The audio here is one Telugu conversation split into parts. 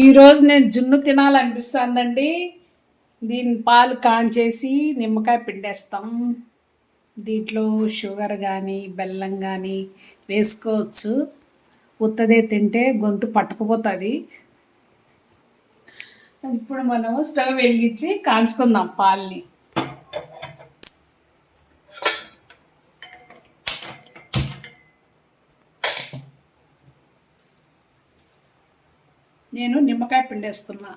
ఈరోజు నేను జున్ను తినాలనిపిస్తుందండి. దీని పాలు కాంచేసి నిమ్మకాయ పిండేస్తాం. దీంట్లో షుగర్ కానీ బెల్లం కానీ వేసుకోవచ్చు. ఉత్తదే తింటే గొంతు పట్టుకుపోతుంది. ఇప్పుడు మనము స్టవ్ వెలిగించి కాంచుకుందాం పాలని. నేను నిమ్మకాయ పిండేస్తున్నా.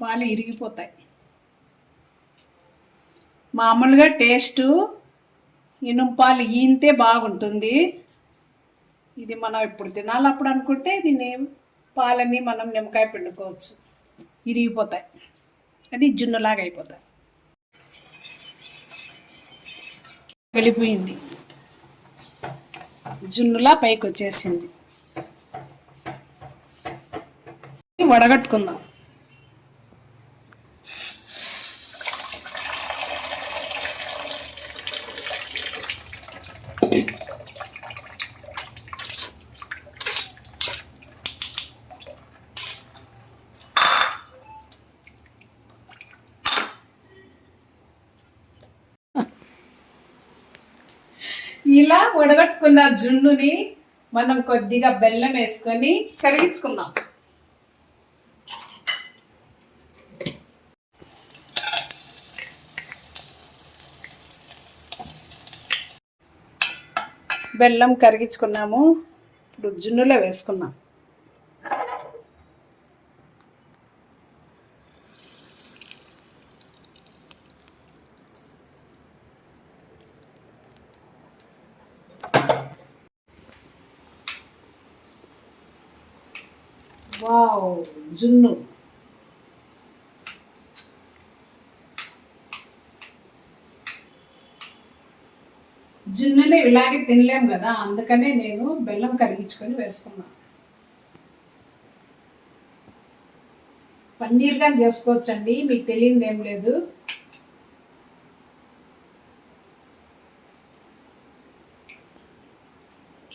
పాలు ఇరిగిపోతాయి. మామూలుగా టేస్టు ఇనుము పాలు ఈంతే బాగుంటుంది. ఇది మనం ఇప్పుడు తినాలి అప్పుడు అనుకుంటే దీన్ని పాలని మనం నిమ్మకాయ పిండుకోవచ్చు. ఇరిగిపోతాయి. అది జున్నులాగా అయిపోతాయి. వెళ్ళిపోయింది జున్నులా పైకి వచ్చేసింది వడగట్టుకుందాం. ఇలా వడగట్టుకున్న జున్నుని మనం కొద్దిగా బెల్లం వేసుకొని కరిగించుకుందాం. బెల్లం కరిగించుకున్నాము. ఇప్పుడు జున్నులో వేసుకున్నాం వావ్ జున్ను. జున్నుని ఇలాగే తినలేము కదా అందుకనే నేను బెల్లం కరిగించుకొని వేసుకున్నాను పన్నీర్ కానీ చేసుకోవచ్చండి మీకు తెలియదు ఏం లేదు.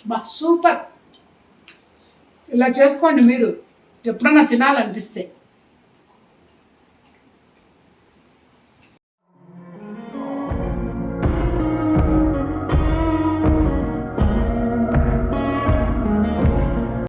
బా సూపర్. ఇలా చేసుకోండి మీరు ఎప్పుడన్నా తినాలనిపిస్తే.